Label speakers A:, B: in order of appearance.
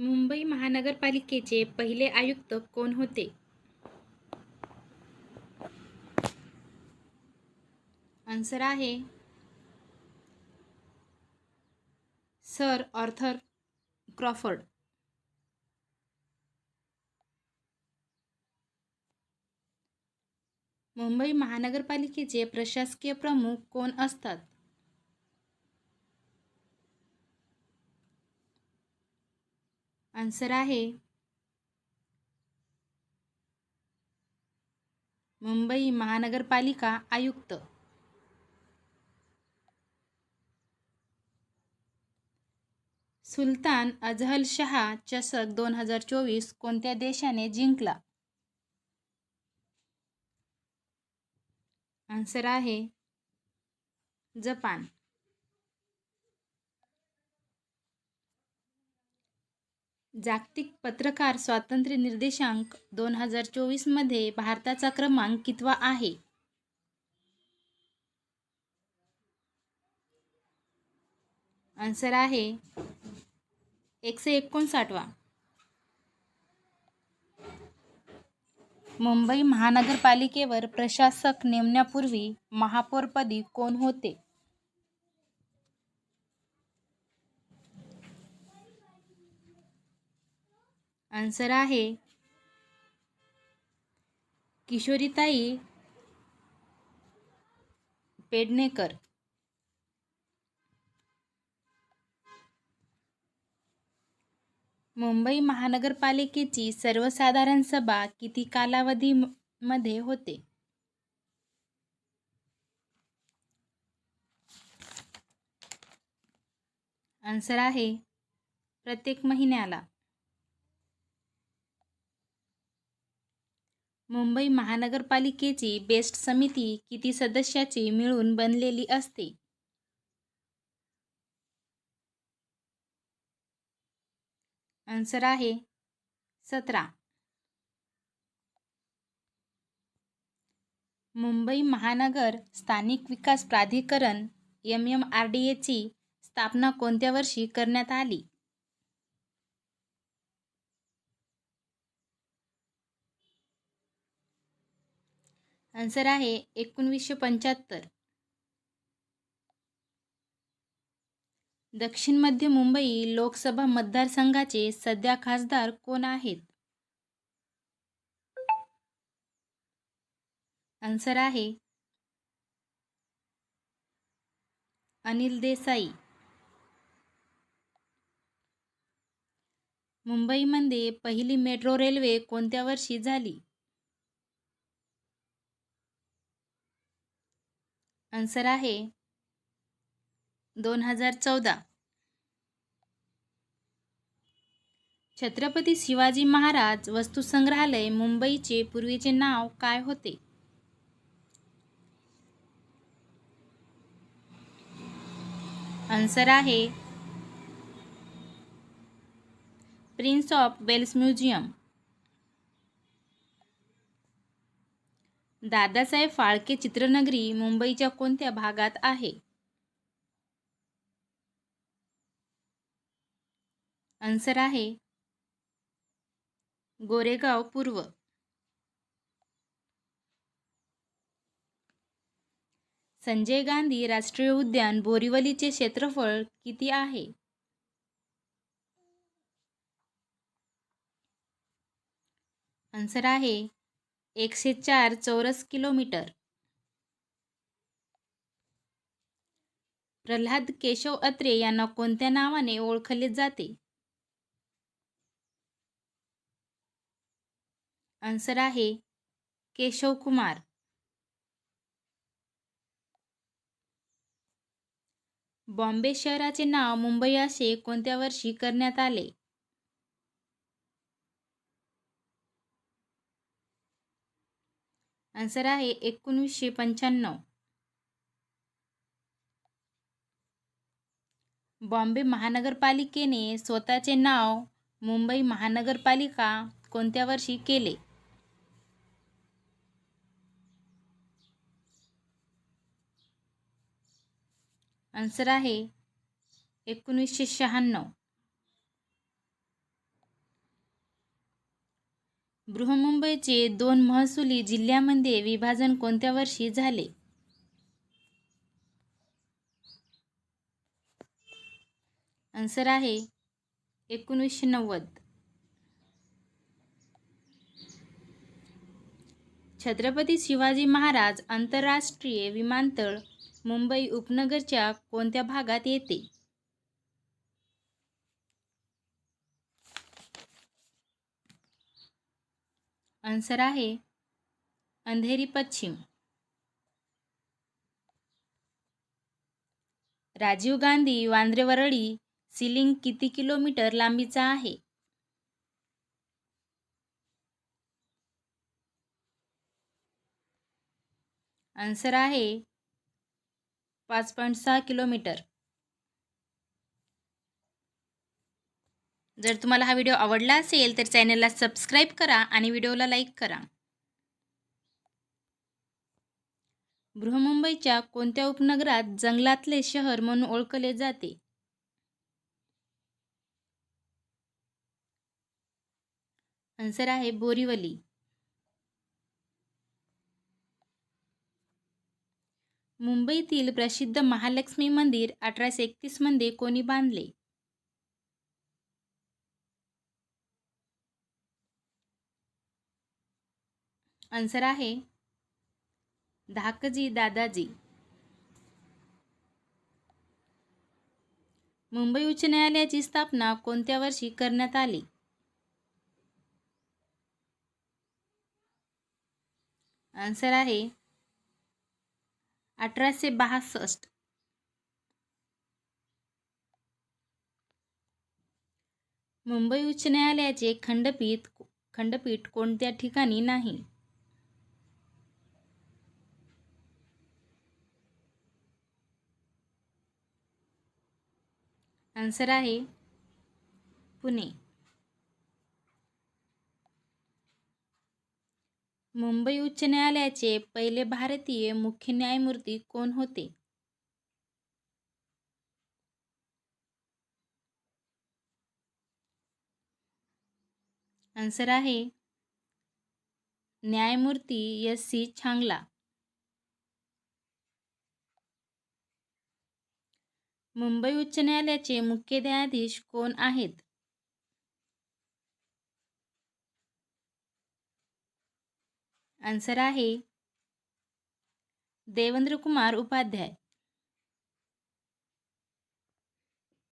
A: मुंबई महानगरपालिकेचे पहिले आयुक्त कोण होते? आन्सर आहे सर ऑर्थर क्रॉफर्ड. मुंबई महानगरपालिकेचे प्रशासकीय प्रमुख कोण असतात? आन्सर आहे मुंबई महानगरपालिका आयुक्त. सुलतान अझहल शहा चषक दोन हजार चोवीस कोणत्या देशाने जिंकला? आन्सर आहे जपान. जागतिक पत्रकार स्वातंत्र्य निर्देशांक दोन हजार चोवीसमध्ये भारताचा क्रमांक कितवा आहे? आन्सर आहे एकशे एकोणसाठवा. मुंबई महानगरपालिकेवर प्रशासक नेमण्यापूर्वी महापौरपदी कोण होते? आन्सर आहे किशोरीताई पेडणेकर. मुंबई महानगरपालिकेची सर्वसाधारण सभा किती कालावधी मध्ये होते? आन्सर आहे प्रत्येक महिन्याला. मुंबई महानगरपालिकेची बेस्ट समिती किती सदस्याची मिळून बनलेली असते? आन्सर आहे सतरा. मुंबई महानगर स्थानिक विकास प्राधिकरण एम एम आर डी एची स्थापना कोणत्या वर्षी करण्यात आली? आन्सर आहे एकोणवीसशे पंच्याहत्तर. दक्षिण मध्य मुंबई लोकसभा मतदारसंघाचे सध्या खासदार कोण आहेत? आन्सर आहे अनिल देसाई. मुंबईमध्ये पहिली मेट्रो रेल्वे कोणत्या वर्षी झाली? आन्सर आहे दोन हजार चौदा. छत्रपती शिवाजी महाराज वस्तुसंग्रहालय मुंबईचे पूर्वीचे नाव काय होते? आन्सर आहे prince of Wales museum. Dadasaheb Phalke Chitranagari मुंबईच्या कोणत्या भागात आहे? आन्सर आहे. गोरेगाव पूर्व. संजय गांधी राष्ट्रीय उद्यान बोरिवलीचे क्षेत्रफळ किती आहे? आन्सर आहे. एकशे चार चौरस किलोमीटर. प्रल्हाद केशव अत्रे यांना कोणत्या नावाने ओळखले जाते? आन्सर आहे केशव कुमार. बॉम्बे शहराचे नाव मुंबई असे कोणत्या वर्षी करण्यात आले? आन्सर आहे एकोणीसशे पंच्याण्णव. बॉम्बे महानगरपालिकेने स्वतःचे नाव मुंबई महानगरपालिका कोणत्या वर्षी केले? आन्सर आहे एकोणीसशे शहाण्णव. बृहमुंबईचे दोन महसुली जिल्ह्यामध्ये विभाजन कोणत्या वर्षी झाले? आन्सर आहे एकोणीसशे नव्वद. छत्रपती शिवाजी महाराज आंतरराष्ट्रीय विमानतळ मुंबई उपनगरच्या कोणत्या भागात येते? आन्सर आहे अंधेरी पश्चिम. राजीव गांधी वांद्रे वरळी सिलिंग किती किलोमीटर लांबीचा आहे? आन्सर आहे पाच पॉईंट सहा किलोमीटर. जर तुम्हाला हा व्हिडिओ आवडला असेल तर चॅनलला सबस्क्राईब करा आणि व्हिडिओला लाईक करा. बृहमुंबईच्या कोणत्या उपनगरात जंगलातले शहर म्हणून ओळखले जाते? आन्सर आहे बोरिवली. मुंबईतील प्रसिद्ध महालक्ष्मी मंदिर अठराशे एकतीसमध्ये कोणी बांधले? आन्सर आहे धाकजी दादाजी. मुंबई उच्च न्यायालयाची स्थापना कोणत्या वर्षी करण्यात आली? आन्सर आहे अठराशे बासष्ट. मुंबई उच्च न्यायालयाचे खंडपीठ खंडपीठ कोणत्या ठिकाणी नाही? आन्सर आहे पुणे. मुंबई उच्च न्यायालयाचे पहिले भारतीय मुख्य न्यायमूर्ती कोण होते? आन्सर आहे न्यायमूर्ती एस सी छांगला मुंबई उच्च न्यायालयाचे मुख्य न्यायाधीश कोण आहेत? आन्सर आहे देवेंद्र कुमार उपाध्याय.